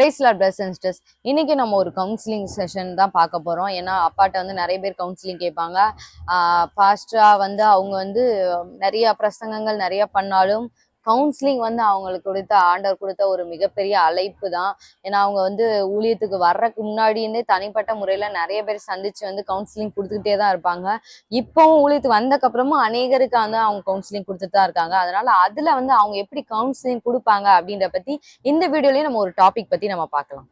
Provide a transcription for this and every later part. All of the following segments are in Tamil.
பிரைஸ்லாட் பிளஸ் சிஸ்டர்ஸ் இன்னைக்கு நம்ம ஒரு கவுன்சிலிங் செஷன் தான் பார்க்க போறோம். ஏன்னா அப்பாட்ட வந்து நிறைய பேர் கவுன்சிலிங் கேட்பாங்க. பாஸ்டா வந்து அவங்க வந்து நிறைய பிரசங்கங்கள் நிறைய பண்ணாலும் கவுன்சிலிங் வந்து அவங்களுக்கு கொடுத்த ஆண்டவர் கொடுத்த ஒரு மிகப்பெரிய அழைப்பு தான் ஏன்னா அவங்க வந்து ஊழியத்துக்கு வர்றதுக்கு முன்னாடியிருந்தே தனிப்பட்ட முறையில் நிறைய பேர் சந்திச்சு வந்து கவுன்சிலிங் கொடுத்துக்கிட்டே தான் இருப்பாங்க. இப்போவும் ஊழியத்துக்கு வந்தக்கப்புறமும் அநேகருக்கு வந்து அவங்க கவுன்சிலிங் கொடுத்துட்டு தான் இருக்காங்க. அதனால அதில் வந்து அவங்க எப்படி கவுன்சிலிங் கொடுப்பாங்க அப்படின்ற பற்றி இந்த வீடியோலயே நம்ம ஒரு டாபிக் பற்றி நம்ம பார்க்கலாம்.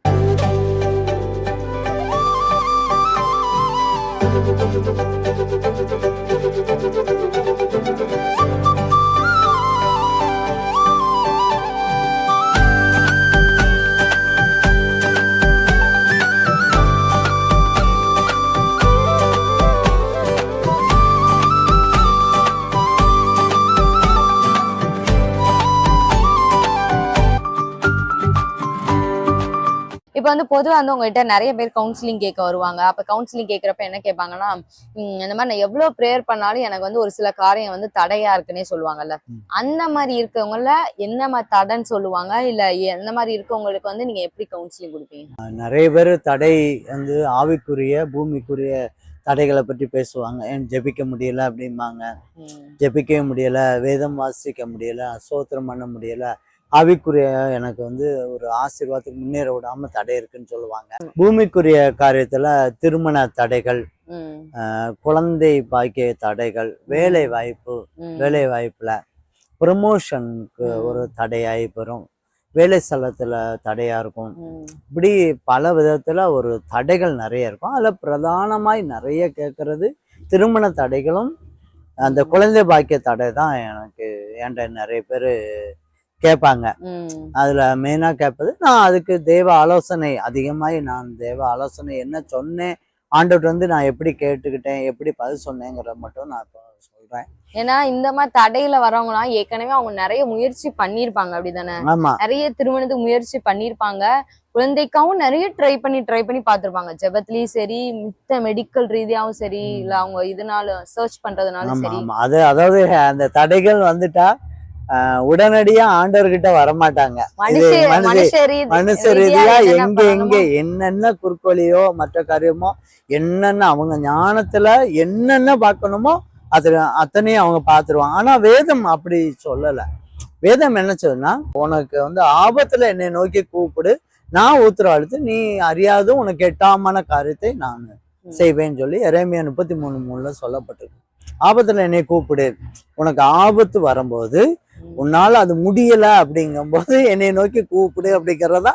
இப்போ வந்து பொதுவா வந்து உங்ககிட்ட நிறைய பேர் கவுன்சிலிங் கேட்க வருவாங்க. அப்ப கவுன்சிலிங் கேட்கறப்ப என்ன கேட்பாங்கன்னா "ம், இந்த மாதிரி நான் எவ்வளவு ப்ரேயர் பண்ணாலும் எனக்கு வந்து ஒரு சில காரியம் வந்து தடையா இருக்குன்னே சொல்லுவாங்கல்ல. அந்த மாதிரி இருக்கவங்கள என்ன மாதிரி தடைன்னு சொல்லுவாங்க? இல்ல எந்த மாதிரி இருக்கவங்களுக்கு வந்து நீங்க எப்படி கவுன்சிலிங் கொடுப்பீங்க? நிறைய பேர் தடை வந்து ஆவிக்குரிய பூமிக்குரிய தடைகளை பற்றி பேசுவாங்க. ஏன் ஜெபிக்க முடியல அப்படிம்பாங்க. ஜெபிக்கவே முடியல வேதம் வாசிக்க முடியல சோத்திரம் பண்ண முடியல ஆவிக்குரிய எனக்கு வந்து ஒரு ஆசீர்வாதத்துக்கு முன்னேற விடாம தடை இருக்குன்னு சொல்லுவாங்க பூமிக்குரிய காரியத்துல திருமண தடைகள் குழந்தை பாக்கிய தடைகள் வேலை வாய்ப்பு. வேலை வாய்ப்புல ப்ரமோஷனுக்கு. ஒரு தடையாகி வரும் வேலை ஸ்தலத்துல தடையா இருக்கும். இப்படி பல விதத்துல ஒரு தடைகள் நிறைய இருக்கும் அதுல பிரதானமாய் நிறைய கேட்கறது திருமண தடைகளும் அந்த குழந்தை பாக்கிய தடை தான் எனக்கு என்கிட்ட நிறைய பேர் கேட்பாங்க. அதுல மெயினா கேட்பது நான் அதுக்கு தேவ ஆலோசனை. அதிகமாய் நான் தேவ ஆலோசனை என்ன சொன்னேன் ஆண்டவர் வந்து நான் எப்படி கேட்டுக்கிட்டேன் எப்படி பதில் சொன்னேங்கிறத மட்டும் நான் இப்போ சொல்றேன். ஏன்னா இந்த மாதிரி தடையில வரவங்கலாம் ஏற்கனவே அவங்க நிறைய முயற்சி பண்ணிருப்பாங்க அப்படிதானே? நிறைய திருமணத்துக்கு முயற்சி பண்ணிருப்பாங்க குழந்தைக்காவும் நிறைய ட்ரை பண்ணி ட்ரை பண்ணி பார்த்திருப்பாங்க. ஜெபத்துலயும் சரி மித்த மெடிக்கல் ரீதியாவும் சரி. இல்ல அவங்க இதனால சர்ச் பண்றதுனாலும் ஆமா சரி. அது அதாவது அந்த தடைகள் வந்துட்டா உடனடியா ஆண்டவர்கிட்ட வரமாட்டாங்க. மனுஷ மனுஷ- மனுஷ ரீதி- மனுஷ ரீதியா எங்க எங்க என்னென்ன குறுக்கோலியோ மற்ற காரியமோ என்னென்ன அவங்க ஞானத்துல என்னென்ன பார்க்கணுமோ அது அத்தனையும் அவங்க பார்த்துருவாங்க. ஆனா வேதம் அப்படி சொல்லல. வேதம் என்ன சொல்லுன்னா உனக்கு வந்து ஆபத்துல என்னை நோக்கி கூப்பிடு நான் உத்தரவாடுத்து நீ அறியாத உனக்கு எட்டாமான காரியத்தை நான் செய்வேன்னு சொல்லி எரேமியா முப்பத்தி மூணு மூணுல சொல்லப்பட்டிருக்கு. ஆபத்துல என்னை கூப்பிடு. உனக்கு ஆபத்து வரும்போது. உன்னால அது முடியல அப்படிங்கும்போது என்னை நோக்கி கூப்பிடு அப்படிங்கிறதா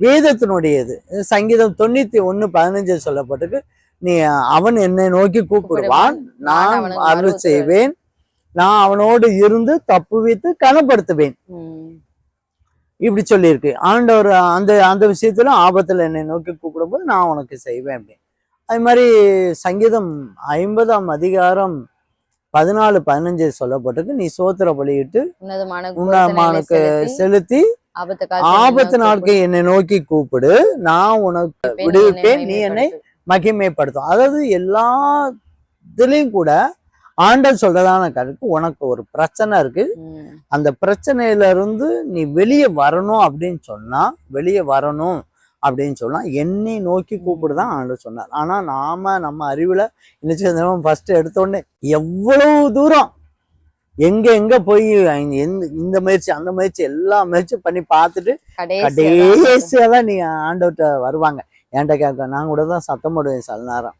வேதத்தினுடையது. சங்கீதம் தொண்ணூத்தி ஒண்ணு பதினஞ்சு சொல்லப்பட்டிருக்கு. நீ அவன் என்னை நோக்கி கூப்பிடுவான். நான் அருள் செய்வேன். நான் அவனோடு இருந்து தப்புவித்து கனப்படுத்துவேன். ம். இப்படி சொல்லியிருக்கு. ஆண்டவர் அந்த அந்த விஷயத்துல ஆபத்துல என்னை நோக்கி கூப்பிடும்போது நான் உனக்கு செய்வேன் அப்படின்னு. அது மாதிரி சங்கீதம் ஐம்பதாம் அதிகாரம் பதினாலு பதினஞ்சு சொல்லப்பட்டிருக்கு. நீ சோத்திர பலியிட்டு உன்னதமான உன்னதமானுக்கு செலுத்தி, ஆபத்து என்னை நாட்கள் என்னை நோக்கி கூப்பிடு. நான் உனக்கு விடுவிப்பேன், நீ என்னை மகிமைப்படுத்து. மகிமைப்படுத்தும். அதாவது எல்லா இதுலயும் கூட ஆண்டர் சொல்றதான கருத்து உனக்கு ஒரு பிரச்சனை இருக்கு. அந்த பிரச்சனையில இருந்து நீ வெளியே வரணும் அப்படின்னு சொன்னா வெளியே வரணும். அப்படின்னு சொன்னா என்னை நோக்கி கூப்பிடுதான் ஆண்டவர் சொன்னார். ஆனா நாம நம்ம அறிவுல இன்னும் ஃபர்ஸ்ட் எடுத்த உடனே எவ்வளவு தூரம் எங்க எங்க போய் இந்த- எந்த- இந்த முயற்சி அந்த முயற்சி எல்லா முயற்சி பண்ணி பார்த்துட்டு கடைசியா தான் கடைசியா தான் நீ ஆண்டவர்கிட்ட வருவாங்க. என்கிட்ட கேட்க நான் கூட தான் சத்தம் போடுவேன் சில நேரம்.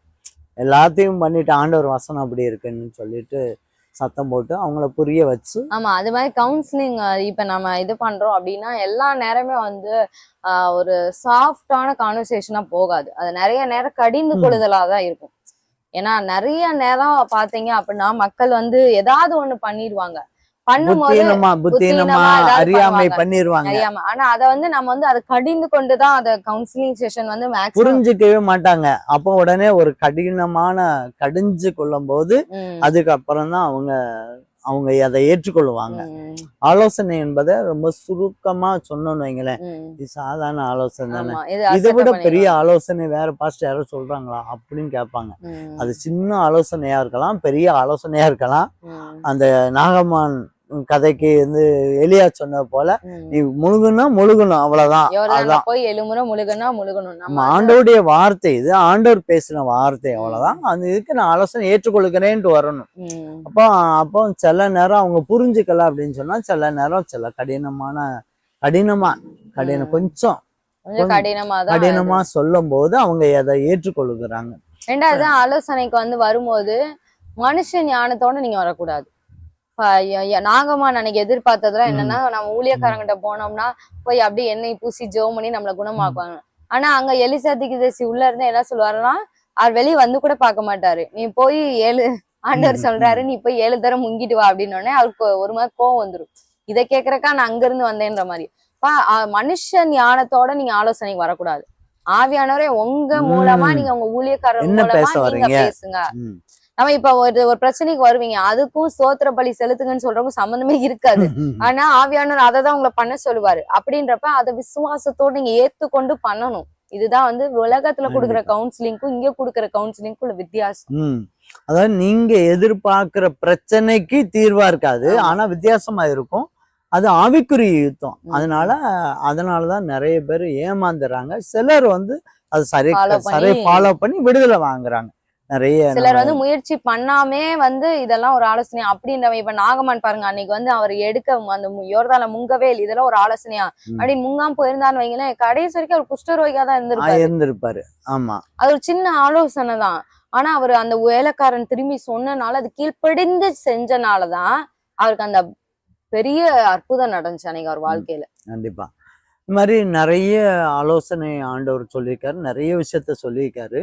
எல்லாத்தையும் பண்ணிட்டு ஆண்டவர் வசனம் அப்படி இருக்குன்னு சொல்லிட்டு சத்தம் போட்டு அவங்கள புரிய வச்சு ஆமா அது மாதிரி கவுன்சிலிங் இப்ப நம்ம இது பண்றோம் அப்படின்னா எல்லா நேரமே வந்து ஆஹ், ஒரு சாஃப்டான கான்வர்சேஷனா போகாது. அது நிறைய நேரம் கடிந்து. கொள்ளுதலா தான் இருக்கும். ஏன்னா நிறைய நேரம் பாத்தீங்க அப்படின்னா மக்கள் வந்து ஏதாவது ஒண்ணு பண்ணிடுவாங்க. புத்தீனமா அறியாமை. பண்ணிருவாங்க. ஆனா அத வந்து நம்ம வந்து அதை கடிந்து கொண்டுதான் அத கவுன்சிலிங் செஷன் வந்து புரிஞ்சுக்கவே மாட்டாங்க. அப்போ உடனே ஒரு கடினமான கடிஞ்சு கொள்ளும் போது அதுக்கப்புறம் தான் அவங்க அவங்க அதை ஏற்றுக்கொள்ளுவாங்க. ஆலோசனை என்பதை ரொம்ப சுருக்கமா சொன்னோம்னு வைங்களேன். இது சாதாரண ஆலோசனை தானே. இது விட பெரிய. ஆலோசனை வேற பாஸ்ட் யாரும் சொல்றாங்களா அப்படின்னு கேட்பாங்க. அது சின்ன ஆலோசனையா இருக்கலாம் பெரிய ஆலோசனையா இருக்கலாம். அந்த நாகமான் கதைக்கு வந்து எலியா சொன்னது போல. நீ முழுகுனா முழுகணும் அவ்வளவுதான். அதுதான் போய் எழுமுறை முழுகனா முழுகணும். நம்ம ஆண்டவருடைய வார்த்தை இது. ஆண்டவர் பேசின வார்த்தை அவ்வளவுதான். அந்த இதுக்கு நான் ஆலோசனை ஏற்றுக்கொள்கிறேன்ட்டு வரணும். அப்போ அப்போ சில நேரம் அவங்க புரிஞ்சுக்கல அப்படின்னு சொன்னா சில நேரம் சில கடினமான கடினமா கடினம். கொஞ்சம் கடினமா சொல்லும் போது அவங்க அதை ஏற்றுக்கொள்ளுகிறாங்க ரெண்டாவது ஆலோசனைக்கு வந்து வரும்போது மனுஷ ஞானத்தோட நீங்க வரக்கூடாது. நாகம்மான் அன்னைக்கு எதிர்பார்த்ததுலாம் என்னன்னா நம்ம ஊழியக்காரங்கிட்ட போனோம்னா போய் அப்படியே எண்ணெய் பூசி ஜெபம் பண்ணி நம்மள குணமாக்குவாங்க. ஆனா அங்க எலிசாதிக்கு தேசி உள்ள இருந்து என்ன சொல்லுவாருன்னா அவர் வெளியே வந்து கூட பார்க்க மாட்டாரு. நீ போய் ஏழு ஆண்டவர் சொல்றாரு நீ போய் ஏழு தரம் முங்கிட்டு வா அப்படின்னு உடனே அவருக்கு ஒரு மாதிரி கோவம் வந்துரும். இதை கேக்குறக்கா நான் அங்க இருந்து வந்தேன்ற மாதிரி. மனுஷ ஞானத்தோட நீங்க ஆலோசனைக்கு வரக்கூடாது. ஆவியானவரே உங்க மூலமா. நீங்க உங்க ஊழியக்காரர் மூலமா நீங்க? பேசுங்க. நம்ம இப்ப ஒரு ஒரு பிரச்சனைக்கு வருவீங்க. அதுக்கும் ஸ்தோத்திர பலி செலுத்துங்கன்னு சொல்றவங்க சம்மந்தமே இருக்காது. ஆனா ஆவியானவர் அதை தான் உங்களை பண்ண சொல்லுவாரு. அப்படின்றப்ப அதை விசுவாசத்தோட நீங்க ஏத்துக்கொண்டு பண்ணணும். இதுதான் வந்து உலகத்துல கொடுக்குற கவுன்சிலிங்க்கும் இங்க கொடுக்குற கவுன்சிலிங்க்கும் உள்ள வித்தியாசம். அதாவது நீங்க எதிர்பார்க்கிற பிரச்சனைக்கு தீர்வா இருக்காது. ஆனா வித்தியாசமா இருக்கும். அது ஆவிக்குரிய யுத்தம். அதனால அதனாலதான் நிறைய பேர் ஏமாந்துறாங்க. சிலர் வந்து அது சரி சரி ஃபாலோ பண்ணி விடுதலை வாங்குறாங்க. நிறைய சிலர் வந்து முயற்சி பண்ணாமே வந்து இதெல்லாம் ஒரு ஆலோசனை அப்படின்றவன் இப்ப நாகமான் பாருங்க அன்னைக்கு வந்து அவர் எடுக்க அந்த யோர்தான்ல முங்கவே இல்லை இதெல்லாம் ஒரு ஆலோசனையா? ம். அப்படின்னு முங்காம போயிருந்தான்னு வைங்களேன் கடைசி வரைக்கும் அவர் குஷ்டரோகியா தான் இருந்திருப்பாரு. இருந்திருப்பாரு. ஆமா. அது ஒரு சின்ன ஆலோசனை தான். ஆனா அவர் அந்த வேலைக்காரன் திரும்பி சொன்னனால அது கீழ்ப்படிந்து செஞ்சனாலதான் அவருக்கு அந்த பெரிய அற்புதம் நடந்துச்சு அன்னைக்கு அவர் வாழ்க்கையில. கண்டிப்பா. இந்த மாதிரி நிறைய ஆலோசனை ஆண்டவர் சொல்லியிருக்காரு நிறைய விஷயத்த சொல்லியிருக்காரு.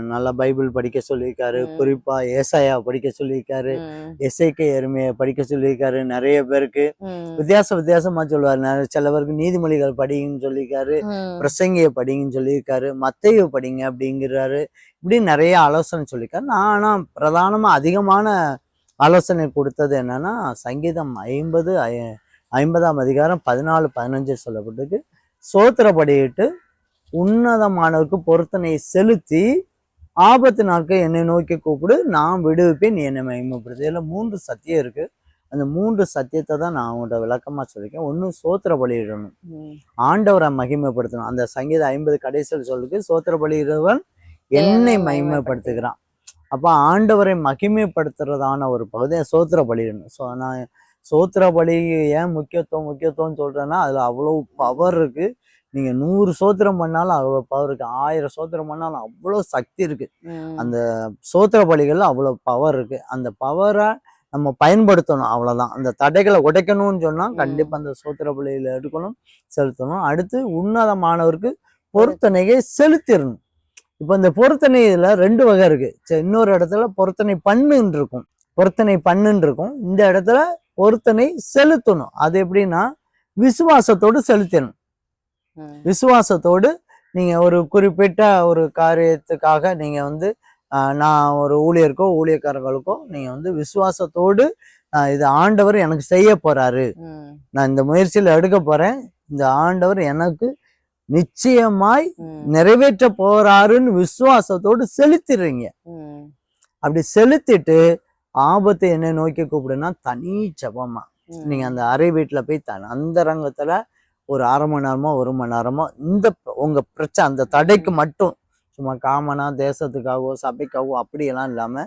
நல்லா பைபிள் படிக்க சொல்லியிருக்காரு. குறிப்பா ஏசாயா படிக்க சொல்லியிருக்காரு எஸ்ஐகே எருமையை படிக்க சொல்லியிருக்காரு நிறைய பேருக்கு வித்தியாச வித்தியாசமா சொல்லுவாரு. நிறைய- சில பேருக்கு நீதிமொழிகள் படிங்கன்னு சொல்லியிருக்காரு பிரசங்கிய படிங்கன்னு சொல்லியிருக்காரு மத்தைய படிங்க அப்படிங்கிறாரு. இப்படி நிறைய ஆலோசனை சொல்லியிருக்காரு. நான் ஆனா பிரதானமா அதிகமான ஆலோசனை கொடுத்தது என்னன்னா சங்கீதம் ஐம்பது ஐம்பதாம் அதிகாரம் பதினாலு பதினஞ்சு சொல்லப்பட்டிருக்கு. சோத்திரப்படியிட்டு உன்னதமானவருக்கு பொருத்தனை செலுத்தி ஆபத்து நாட்கள் என்னை நோக்கி கூப்பிடு நான் விடுவிப்பேன் நீ என்னை மகிமைப்படுத்து. இதில் மூன்று சத்தியம் இருக்கு. அந்த மூன்று சத்தியத்தை தான் நான் அவங்கள்ட்ட விளக்கமா சொல்லியிருக்கேன். ஒன்று சோத்திர பலியிடணும். ஆண்டவரை மகிமைப்படுத்தணும். அந்த சங்கீத ஐம்பது கடைசியில் சொல்லுக்கு சோத்திர பலியிடுவன் என்னை என்னை மகிமைப்படுத்துகிறான். அப்போ ஆண்டவரை மகிமைப்படுத்துறதான ஒரு பகுதியை சோத்திர பலியிடணும் ஸோ நான் சோத்திர பலி ஏன் முக்கியத்துவம் முக்கியத்துவம் சொல்றேன்னா அதுல அவ்வளவு பவர் இருக்கு. நீங்க நூறு சோத்திரம் பண்ணாலும் அவ்வளோ பவர் இருக்கு. ஆயிரம் சோத்திரம் பண்ணாலும் அவ்வளோ சக்தி இருக்கு. அந்த சோத்திர பலிகள்ல அவ்வளோ பவர் இருக்கு. அந்த பவரை நம்ம பயன்படுத்தணும் அவ்வளவுதான். அந்த தடைகளை உடைக்கணும்னு சொன்னா ம். கண்டிப்பா அந்த சோத்திர பலியில எடுக்கணும் செலுத்தணும். அடுத்து உன்னதமானவருக்கு பொருத்தனையை செலுத்திடணும் இப்போ இந்த பொருத்தனை இதுல ரெண்டு வகை இருக்கு. இன்னொரு இடத்துல பொருத்தனை பண்ணுன்னு இருக்கும் பொருத்தனை பண்ணுன்னு இருக்கும் இந்த இடத்துல பொருத்தனை செலுத்தணும். அது எப்படின்னா விசுவாசத்தோடு செலுத்தணும். விசுவாசத்தோடு நீங்க ஒரு குறிப்பிட்ட ஒரு காரியத்துக்காக நீங்க வந்து நான் ஒரு ஊழியருக்கோ ஊழியக்காரங்களுக்கோ நீங்க வந்து விசுவாசத்தோடு இது ஆண்டவர் எனக்கு செய்ய போறாரு ம். நான் இந்த முயற்சியில எடுக்க போறேன் இந்த ஆண்டவர் எனக்கு நிச்சயமாய். நிறைவேற்ற போறாருன்னு விசுவாசத்தோடு செலுத்திடுறீங்க. அப்படி செலுத்திட்டு ஆபத்தை என்ன நோக்கி கூப்பிடுனா தனி ஜபமா. நீங்க அந்த அறை வீட்டுல போய் த அந்த ரங்கத்துல ஒரு அரை மணி நேரமோ ஒரு மணி நேரமோ இந்த ப- உங்க பிரச்சனை அந்த தடைக்கு மட்டும் சும்மா காமனா தேசத்துக்காகவோ சபைக்காகவோ அப்படியெல்லாம் இல்லாம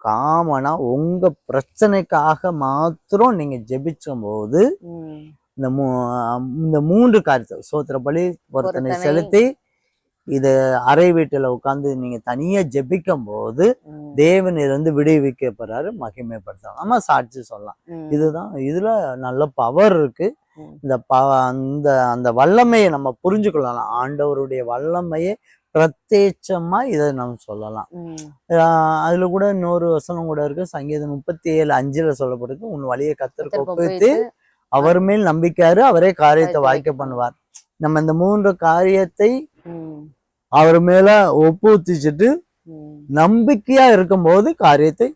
காமனா உங்க பிரச்சனைக்காக மாத்திரம் நீங்க ஜெபிச்சும் போது ம். இந்த மூ இந்த மூன்று காரியத்தை சோத்திர பலி பொருத்தனை. செலுத்தி இது அறை வீட்டுல உட்காந்து நீங்க தனியா ஜெபிக்கும் போது. தேவன் இருந்து விடுவிக்க போறாரு மகிமைப்படுத்தலாம் நம்ம சாட்சி சொல்லலாம். இதுதான் இதுல நல்ல பவர் இருக்கு. இந்த ப அந்த அந்த வல்லமையை நம்ம புரிஞ்சுக்கொள்ளலாம். ஆண்டவருடைய வல்லமையை பிரத்யட்சமா இதை நம்ம சொல்லலாம். அதுல கூட இன்னொரு வசனம் கூட இருக்கு. சங்கீதம் முப்பத்தி ஏழு அஞ்சுல சொல்லப்பட்டிருக்கு உன் வழியை ஒப்புவித்து ஒப்புவித்து, அவர் மேல் நம்பிக்கையாரு அவரே காரியத்தை வாய்க்க பண்ணுவார். நம்ம இந்த மூன்று காரியத்தை. அவர் மேல ஒப்புவிச்சுட்டு ம். நம்பிக்கையா இருக்கும்போது காரியத்தை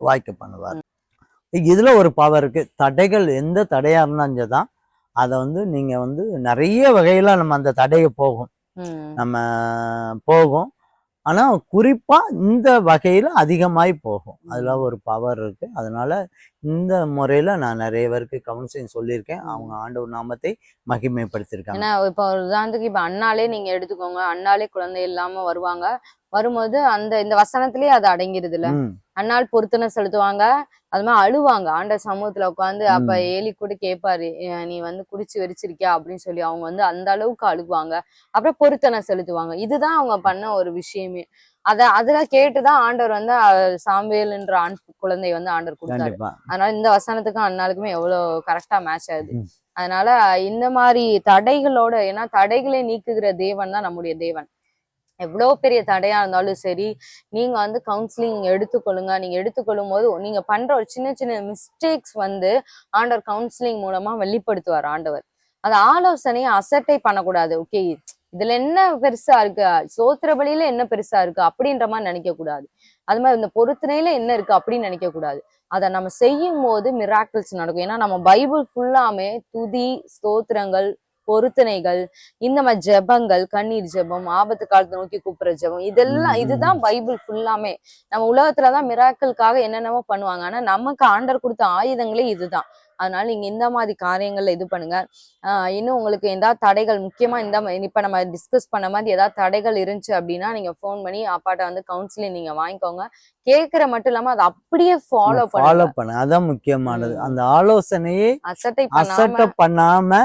வாய்க்க பண்ணுவார் இதுல ஒரு பவர் இருக்கு தடைகள் எந்த தடையா இருந்தாலும் தான் அதை வந்து நீங்க வந்து நிறைய வகையில நம்ம அந்த தடையை போகும். நம்ம போகும் ஆனா குறிப்பா இந்த வகையில அதிகமாய் போகும். அதுல ஒரு பவர் இருக்கு. அதனால இந்த முறையில நான் நிறைய பேருக்கு கவுன்சிலிங் சொல்லியிருக்கேன். அவங்க ஆண்டவர் நாமத்தை மகிமைப்படுத்தியிருக்காங்க. ஏன்னா இப்போ உதாரணத்துக்கு இப்ப அண்ணாலே நீங்க எடுத்துக்கோங்க. அண்ணாலே குழந்தை இல்லாம வருவாங்க. வரும்போது அந்த இந்த வசனத்திலேயே அது அடங்கிருது இல்ல ம், அண்ணால் பொருத்தனை செலுத்துவாங்க அது மாதிரி அழுவாங்க. ஆண்ட சமூகத்துல உட்காந்து அப்ப. ஏலி கூட கேட்பாரு "ஏன் நீ வந்து குடிச்சு வெறிச்சிருக்கியா? அப்படின்னு சொல்லி அவங்க வந்து அந்த அளவுக்கு அழுவாங்க. அப்புறம் பொருத்தனை செலுத்துவாங்க. இதுதான் அவங்க பண்ண ஒரு விஷயமே. அத அதுல கேட்டுதான் ஆண்டவர் வந்து அஹ், சாமுவேல்ன்ற ஆண் குழந்தை வந்து ஆண்டவர் கொடுத்தாரு. அதனால இந்த வசனத்துக்கும் அண்ணாளுக்குமே எவ்வளவு கரெக்டா மேட்ச் ஆகுது. அதனால இந்த மாதிரி தடைகளோட ஏன்னா தடைகளை நீக்குகிற தேவன் தான் நம்முடைய தேவன். எவ்வளோ பெரிய தடையா இருந்தாலும் சரி நீங்க வந்து கவுன்சிலிங் எடுத்துக்கொள்ளுங்க. நீங்க எடுத்துக்கொள்ளும் போது நீங்க பண்ற ஒரு சின்ன சின்ன மிஸ்டேக்ஸ் வந்து ஆண்டவர் கவுன்சிலிங் மூலமா வெளிப்படுத்துவார் ஆண்டவர். அது ஆலோசனையை அசட்டை பண்ணக்கூடாது. ஓகே இதுல என்ன பெருசா இருக்கு? சோத்திர பலியில என்ன பெருசா இருக்கு? அப்படின்ற மாதிரி நினைக்க கூடாது அது மாதிரி இந்த பொருத்தனையில என்ன இருக்கு? அப்படின்னு நினைக்க கூடாது அதை நம்ம செய்யும் போது மிராக்கிள்ஸ் நடக்கும். ஏன்னா நம்ம பைபிள் ஃபுல்லாமே துதி ஸ்தோத்திரங்கள் பொருத்தனைகள் இந்த மாதிரி ஜெபங்கள் கண்ணீர் ஜெபம் ஆபத்து காலத்தை நோக்கி கூப்பிடுற ஜெபம் இதெல்லாம் இதுதான் பைபிள் ஃபுல்லாமே. நம்ம உலகத்துலதான் மிராக்களுக்காக என்னென்னமோ பண்ணுவாங்க. ஆனா நமக்கு ஆண்டர் கொடுத்த ஆயுதங்களே இதுதான். அதனால நீங்க இந்த மாதிரி காரியங்கள்ல இது பண்ணுங்க. ஆஹ் இன்னும் உங்களுக்கு ஏதாவது தடைகள் முக்கியமா இந்த இப்ப நம்ம டிஸ்கஸ் பண்ண மாதிரி ஏதாவது தடைகள் இருந்துச்சு அப்படின்னா நீங்க ஃபோன் பண்ணி அப்பாட்ட வந்து கவுன்சிலிங் நீங்க வாங்கிக்கோங்க. கேக்குற மட்டும் இல்லாம அதை அப்படியே ஃபாலோ ஃபாலோ பண்ணுங்க. பண்ண அதான் முக்கியமானது. அந்த ஆலோசனையை அசட்டை அசட்டை பண்ணாம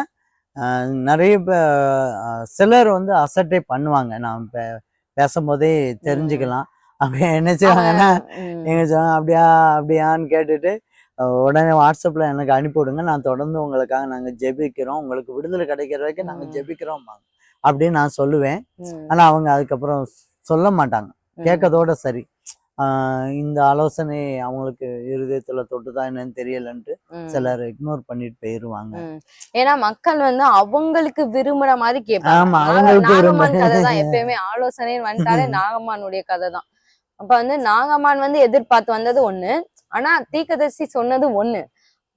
நிறைய சிலர் வந்து அசட்டை பண்ணுவாங்க நான் பே- பேசும்போதே தெரிஞ்சுக்கலாம் அப்படி என்ன செய்வாங்கன்னா ம். நீங்க சொன்னாங்க அப்படியா அப்படியான்னு கேட்டுட்டு உடனே வாட்ஸ்அப்ல எனக்கு அனுப்பி விடுங்க நான் தொடர்ந்து உங்களுக்காக நாங்க ஜெபிக்கிறோம் உங்களுக்கு விடுதலை கிடைக்கிற வரைக்கும் நாங்க ம். ஜெபிக்கிறோம் அப்படின்னு நான் சொல்லுவேன் ம். ஆனா அவங்க அதுக்கப்புறம் சொல்ல மாட்டாங்க ம். கேட்கறதோட சரி இந்த ஆலோசனை அவங்களுக்கு இருதயத்துல தொட்டுதான் என்னன்னு தெரியலன்ட்டு. சிலர் இக்னோர் பண்ணிட்டு போயிருவாங்க. ஏன்னா மக்கள் வந்து அவங்களுக்கு விரும்புற மாதிரி கேட்பாங்க. ஆமா, அவங்களுக்கு கதை தான் எப்பயுமே ஆலோசனைன்னு வந்துட்டாலே நாகம்மானுடைய கதை தான் அப்ப வந்து நாகம்மான் வந்து எதிர்பார்த்து வந்தது ஒண்ணு. ஆனா தீக்கதரிசி சொன்னது ஒண்ணு.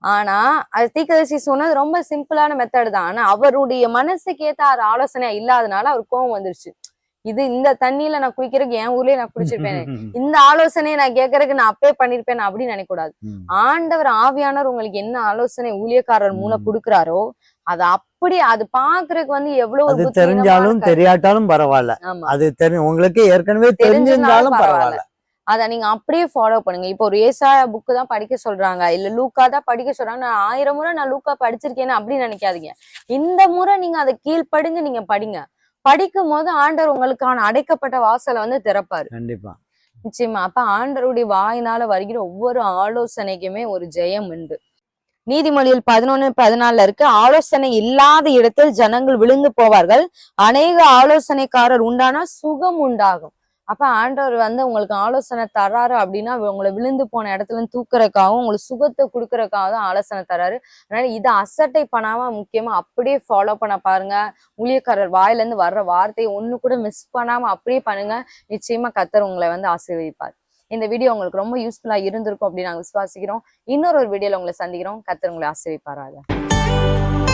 ஆனா அது தீக்கதரிசி சொன்னது ரொம்ப சிம்பிளான மெத்தட் தான். ஆனா அவருடைய மனசுக்கு ஏத்த ஆலோசனையா இல்லாதனால அவர் கோவம் வந்துருச்சு. இது இந்த தண்ணியில நான் குளிக்கிறதுக்கு என் ஊர்லயே நான் குளிச்சிருப்பேன் இந்த ஆலோசனையை நான் கேட்கறதுக்கு நான் அப்பே பண்ணிருப்பேன் அப்படின்னு நினைக்கக்கூடாது. ம். ஆண்டவர் ஆவியானவர் உங்களுக்கு என்ன ஆலோசனை ஊழியக்காரர் மூலம். கொடுக்குறாரோ அது அப்படி அது பாக்குறதுக்கு வந்து எவ்வளவு அது தெரிஞ்சாலும் தெரியாட்டாலும் பரவாயில்ல. அது தெரி உங்களுக்கு ஏற்கனவே தெரிஞ்சிருந்தாலும் பரவாயில்ல. பரவாயில்ல. அத நீங்க அப்படியே ஃபாலோ பண்ணுங்க. இப்போ ஒரு ஏசாயா புக்கு தான் படிக்க சொல்றாங்க. இல்ல லூக்கா தான் படிக்க சொல்றாங்க. நான் ஆயிரம் முறை நான் லூக்கா படிச்சிருக்கேன்னு அப்படின்னு நினைக்காதீங்க. இந்த முறை நீங்க அதை கீழ்ப்படிஞ்சு நீங்க படிங்க. படிக்கும் போது ஆண்டவர் உங்களுக்கான அடைக்கப்பட்ட வாசலை வந்து திறப்பாரு. கண்டிப்பா. நிச்சயமா. அப்ப ஆண்டவருடைய வாயினால வருகிற ஒவ்வொரு ஆலோசனைக்குமே ஒரு ஜெயம் உண்டு. நீதிமொழியில் பதினொன்னு பதினாலுல இருக்கு ஆலோசனை இல்லாத இடத்தில் ஜனங்கள் விழுந்து போவார்கள். அநேக ஆலோசனைக்காரர் உண்டானா சுகம் உண்டாகும். அப்ப ஆண்டவர் வந்து உங்களுக்கு ஆலோசனை தராரு அப்படின்னா உங்களை விழுந்து போன இடத்துல இருந்து தூக்குறதுக்காகவும் உங்களுக்கு சுகத்தை கொடுக்கறதுக்காக தான் ஆலோசனை தராரு. அதனால இதை அசட்டை பண்ணாம முக்கியமா அப்படியே ஃபாலோ பண்ண பாருங்க. ஊழியக்காரர் வாயில இருந்து வர்ற வார்த்தையை ஒண்ணு கூட மிஸ் பண்ணாம அப்படியே பண்ணுங்க. நிச்சயமா கத்தர் உங்களை வந்து ஆசீர்வதிப்பார். இந்த வீடியோ உங்களுக்கு ரொம்ப யூஸ்ஃபுல்லா இருந்திருக்கும் அப்படின்னு நாங்க விசுவாசிக்கிறோம். இன்னொரு ஒரு வீடியோல உங்களை சந்திக்கிறோம். கத்தர் உங்களை ஆசீர்வதிப்பாராக.